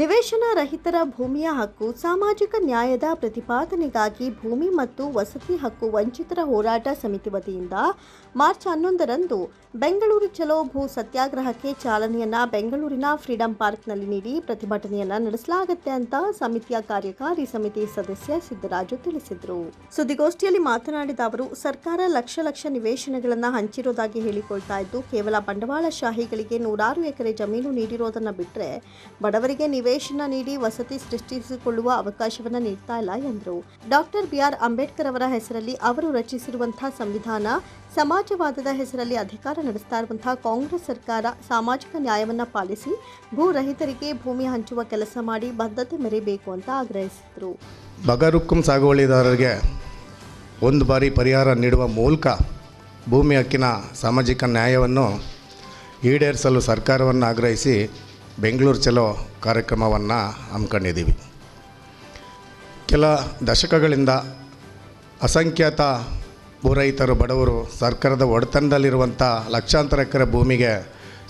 ನಿವೇಶನ ರಹಿತರ ಭೂಮಿಯ ಹಕ್ಕು ಸಾಮಾಜಿಕ ನ್ಯಾಯದ ಪ್ರತಿಪಾದನೆಗಾಗಿ ಭೂಮಿ ಮತ್ತು ವಸತಿ ಹಕ್ಕು ವಂಚಿತರ ಹೋರಾಟ ಸಮಿತಿ ವತಿಯಿಂದ ಮಾರ್ಚ್ ಹನ್ನೊಂದರಂದು ಬೆಂಗಳೂರು ಚಲೋ ಭೂ ಸತ್ಯಾಗ್ರಹಕ್ಕೆ ಚಾಲನೆಯನ್ನ ಬೆಂಗಳೂರಿನ ಫ್ರೀಡಂ ಪಾರ್ಕ್ನಲ್ಲಿ ನೀಡಿ ಪ್ರತಿಭಟನೆಯನ್ನ ನಡೆಸಲಾಗುತ್ತೆ ಅಂತ ಸಮಿತಿಯ ಕಾರ್ಯಕಾರಿ ಸಮಿತಿ ಸದಸ್ಯ ಸಿದ್ದರಾಜು ತಿಳಿಸಿದರು. ಸುದ್ದಿಗೋಷ್ಠಿಯಲ್ಲಿ ಮಾತನಾಡಿದ ಅವರು, ಸರ್ಕಾರ ಲಕ್ಷ ಲಕ್ಷ ನಿವೇಶನಗಳನ್ನು ಹಂಚಿರೋದಾಗಿ ಹೇಳಿಕೊಳ್ತಾ ಇದ್ದು, ಕೇವಲ ಬಂಡವಾಳಶಾಹಿಗಳಿಗೆ ನೂರಾರು ಎಕರೆ ಜಮೀನು ನೀಡಿರೋದನ್ನ ಬಿಟ್ಟರೆ ಬಡವರಿಗೆ ನಿವೇಶನ ನೀಡಿ ವಸತಿ ಸೃಷ್ಟಿಸಿಕೊಳ್ಳುವ ಅವಕಾಶವನ್ನು ನೀಡ್ತಾ ಇಲ್ಲ ಎಂದರು. ಡಾಕ್ಟರ್ ಬಿಆರ್ ಅಂಬೇಡ್ಕರ್ ಅವರ ಹೆಸರಲ್ಲಿ ಅವರು ರಚಿಸಿರುವಂತಹ ಸಂವಿಧಾನ ಸಮಾಜವಾದದ ಹೆಸರಲ್ಲಿ ಅಧಿಕಾರ ನಡೆಸ್ತಾ ಇರುವಂತಹ ಕಾಂಗ್ರೆಸ್ ಸರ್ಕಾರ ಸಾಮಾಜಿಕ ನ್ಯಾಯವನ್ನ ಪಾಲಿಸಿ ಭೂ ರಹಿತರಿಗೆ ಭೂಮಿ ಹಂಚುವ ಕೆಲಸ ಮಾಡಿ ಬದ್ಧತೆ ಮೆರೆಯಬೇಕು ಅಂತ ಆಗ್ರಹಿಸಿದರು. ಬಗರುಕ್ಕಂ ಸಾಗುವಳಿದಾರರಿಗೆ ಒಂದು ಬಾರಿ ಪರಿಹಾರ ನೀಡುವ ಮೂಲಕ ಭೂಮಿ ಹಕ್ಕಿನ ಸಾಮಾಜಿಕ ನ್ಯಾಯವನ್ನು ಈಡೇರಿಸಲು ಸರ್ಕಾರವನ್ನು ಆಗ್ರಹಿಸಿ ಬೆಂಗಳೂರು ಚಲೋ ಕಾರ್ಯಕ್ರಮವನ್ನು ಹಮ್ಮಿಕೊಂಡಿದ್ದೀವಿ. ಕೆಲ ದಶಕಗಳಿಂದ ಅಸಂಖ್ಯಾತ ಭೂರಹಿತರು ಬಡವರು ಸರ್ಕಾರದ ಒಡೆತನದಲ್ಲಿರುವಂಥ ಲಕ್ಷಾಂತರ ಎಕರೆ ಭೂಮಿಗೆ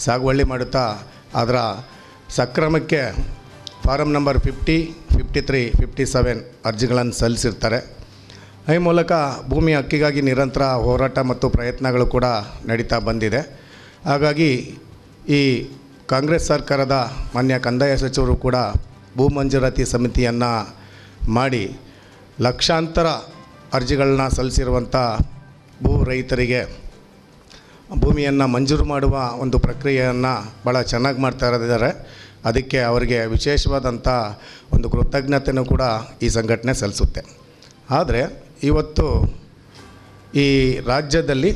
ಸಾಗುವಳಿ ಮಾಡುತ್ತಾ, ಅದರ ಸಕ್ರಮಕ್ಕೆ form number fifty fifty three, fifty seven ಅರ್ಜಿಗಳನ್ನು ಸಲ್ಲಿಸಿರ್ತಾರೆ. ಈ ಮೂಲಕ ಭೂಮಿ ಹಕ್ಕಿಗಾಗಿ ನಿರಂತರ ಹೋರಾಟ ಮತ್ತು ಪ್ರಯತ್ನಗಳು ಕೂಡ ನಡೀತಾ ಬಂದಿದೆ. ಹಾಗಾಗಿ ಈ ಕಾಂಗ್ರೆಸ್ ಸರ್ಕಾರದ ಮಾನ್ಯ ಕಂದಾಯ ಸಚಿವರು ಕೂಡ ಭೂ ಮಂಜೂರಾತಿ ಸಮಿತಿಯನ್ನು ಮಾಡಿ ಲಕ್ಷಾಂತರ ಅರ್ಜಿಗಳನ್ನ ಸಲ್ಲಿಸಿರುವಂಥ ಭೂ ರೈತರಿಗೆ ಭೂಮಿಯನ್ನು ಮಂಜೂರು ಮಾಡುವ ಒಂದು ಪ್ರಕ್ರಿಯೆಯನ್ನು ಭಾಳ ಚೆನ್ನಾಗಿ ಮಾಡ್ತಾ ಇರೋದಿದ್ದಾರೆ. ಅದಕ್ಕೆ ಅವರಿಗೆ ವಿಶೇಷವಾದಂಥ ಒಂದು ಕೃತಜ್ಞತೆಯೂ ಕೂಡ ಈ ಸಂಘಟನೆ ಸಲ್ಲಿಸುತ್ತೆ. ಆದರೆ ಇವತ್ತು ಈ ರಾಜ್ಯದಲ್ಲಿ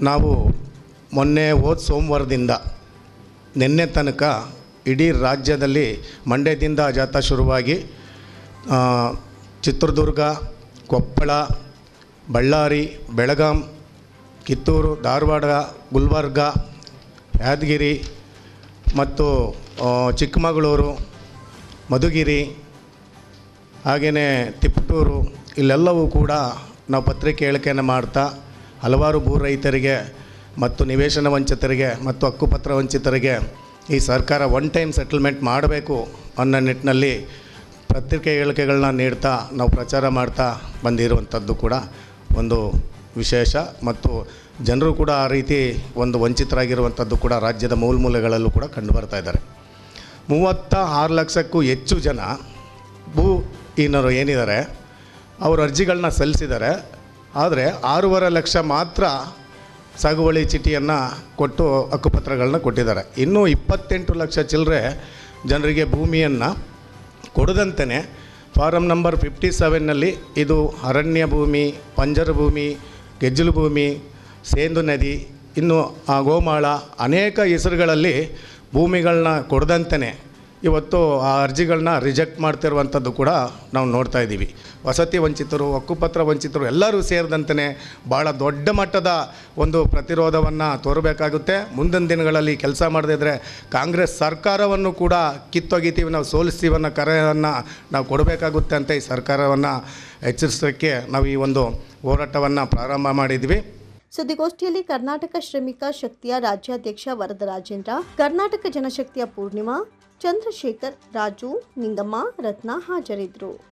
ನಾವು ಮೊನ್ನೆ ಹೋದ ಸೋಮವಾರದಿಂದ ನಿನ್ನೆ ತನಕ ಇಡೀ ರಾಜ್ಯದಲ್ಲಿ ಮಂಡ್ಯದಿಂದ ಜಾಥಾ ಶುರುವಾಗಿ ಚಿತ್ರದುರ್ಗ, ಕೊಪ್ಪಳ, ಬಳ್ಳಾರಿ, ಬೆಳಗಾಂ, ಕಿತ್ತೂರು, ಧಾರವಾಡ, ಗುಲ್ಬರ್ಗ, ಯಾದಗಿರಿ ಮತ್ತು ಚಿಕ್ಕಮಗಳೂರು, ಮಧುಗಿರಿ ಹಾಗೆಯೇ ತಿಪಟೂರು ಇಲ್ಲೆಲ್ಲವೂ ಕೂಡ ನಾವು ಪತ್ರಿಕೆ ಹೇಳಿಕೆಯನ್ನು ಮಾಡ್ತಾ ಹಲವಾರು ಭೂ ರೈತರಿಗೆ ಮತ್ತು ನಿವೇಶನ ವಂಚಿತರಿಗೆ ಮತ್ತು ಹಕ್ಕುಪತ್ರ ವಂಚಿತರಿಗೆ ಈ ಸರ್ಕಾರ ಒನ್ ಟೈಮ್ ಸೆಟಲ್ಮೆಂಟ್ ಮಾಡಬೇಕು ಅನ್ನೋ ನಿಟ್ಟಿನಲ್ಲಿ ಪತ್ರಿಕೆ ಹೇಳಿಕೆಗಳನ್ನ ನೀಡ್ತಾ, ನಾವು ಪ್ರಚಾರ ಮಾಡ್ತಾ ಬಂದಿರುವಂಥದ್ದು ಕೂಡ ಒಂದು ವಿಶೇಷ. ಮತ್ತು ಜನರು ಕೂಡ ಆ ರೀತಿ ಒಂದು ವಂಚಿತರಾಗಿರುವಂಥದ್ದು ಕೂಡ ರಾಜ್ಯದ ಮೂಲಮೂಲೆಗಳಲ್ಲೂ ಕೂಡ ಕಂಡು ಬರ್ತಾ ಇದ್ದಾರೆ. ಮೂವತ್ತ ಆರು ಲಕ್ಷಕ್ಕೂ ಹೆಚ್ಚು ಜನ ಭೂ ಇನ್ನರು ಏನಿದ್ದಾರೆ, ಅವರು ಅರ್ಜಿಗಳನ್ನ ಸಲ್ಲಿಸಿದ್ದಾರೆ. ಆದರೆ ಆರೂವರೆ ಲಕ್ಷ ಮಾತ್ರ ಸಾಗುವಳಿ ಚೀಟಿಯನ್ನು ಕೊಟ್ಟು ಹಕ್ಕುಪತ್ರಗಳನ್ನ ಕೊಟ್ಟಿದ್ದಾರೆ. ಇನ್ನೂ ಇಪ್ಪತ್ತೆಂಟು ಲಕ್ಷ ಚಿಲ್ಲರೆ ಜನರಿಗೆ ಭೂಮಿಯನ್ನು ಕೊಡದಂತೆಯೇ ಫಾರಂ ನಂಬರ್ ಫಿಫ್ಟಿ ಸೆವೆನ್ನಲ್ಲಿ ಇದು ಅರಣ್ಯ ಭೂಮಿ, ಪಂಜರ ಭೂಮಿ, ಗೆಜ್ಜಲು ಭೂಮಿ, ಸೇಂದು ನದಿ, ಇನ್ನು ಗೋಮಾಳ ಅನೇಕ ಹೆಸರುಗಳಲ್ಲಿ ಭೂಮಿಗಳನ್ನ ಕೊಡದಂತೆಯೇ ಇವತ್ತು ಆ ಅರ್ಜಿಗಳನ್ನ ರಿಜೆಕ್ಟ್ ಮಾಡ್ತಿರುವಂಥದ್ದು ಕೂಡ ನಾವು ನೋಡ್ತಾ ಇದ್ದೀವಿ. ವಸತಿ ವಂಚಿತರು, ಹಕ್ಕುಪತ್ರ ವಂಚಿತರು ಎಲ್ಲರೂ ಸೇರಿದಂತೆಯೇ ಭಾಳ ದೊಡ್ಡ ಮಟ್ಟದ ಒಂದು ಪ್ರತಿರೋಧವನ್ನು ತೋರಬೇಕಾಗುತ್ತೆ. ಮುಂದಿನ ದಿನಗಳಲ್ಲಿ ಕೆಲಸ ಮಾಡದಿದ್ದರೆ ಕಾಂಗ್ರೆಸ್ ಸರ್ಕಾರವನ್ನು ಕೂಡ ಕಿತ್ತೊಗಿತೀವಿ. ನಾವು ಸೋಲಿಸ್ತೀವಿ ಅನ್ನೋ ಕರೆಯನ್ನು ನಾವು ಕೊಡಬೇಕಾಗುತ್ತೆ ಅಂತ ಈ ಸರ್ಕಾರವನ್ನು ಎಚ್ಚರಿಸೋಕ್ಕೆ ನಾವು ಈ ಒಂದು ಹೋರಾಟವನ್ನು ಪ್ರಾರಂಭ ಮಾಡಿದ್ವಿ ಸುದ್ದಿಗೋಷ್ಠಿಯಲ್ಲಿ ಕರ್ನಾಟಕ ಶ್ರಮಿಕ ಶಕ್ತಿಯ ರಾಜ್ಯಾಧ್ಯಕ್ಷ ವರದರಾಜೇಂದ್ರ, ಕರ್ನಾಟಕ ಜನಶಕ್ತಿಯ ಪೂರ್ಣಿಮಾ ಚಂದ್ರಶೇಖರ್ ರಾಜು ನಿಂಗಮ್ಮ ರತ್ನ ಹಾಜರಿದ್ದರು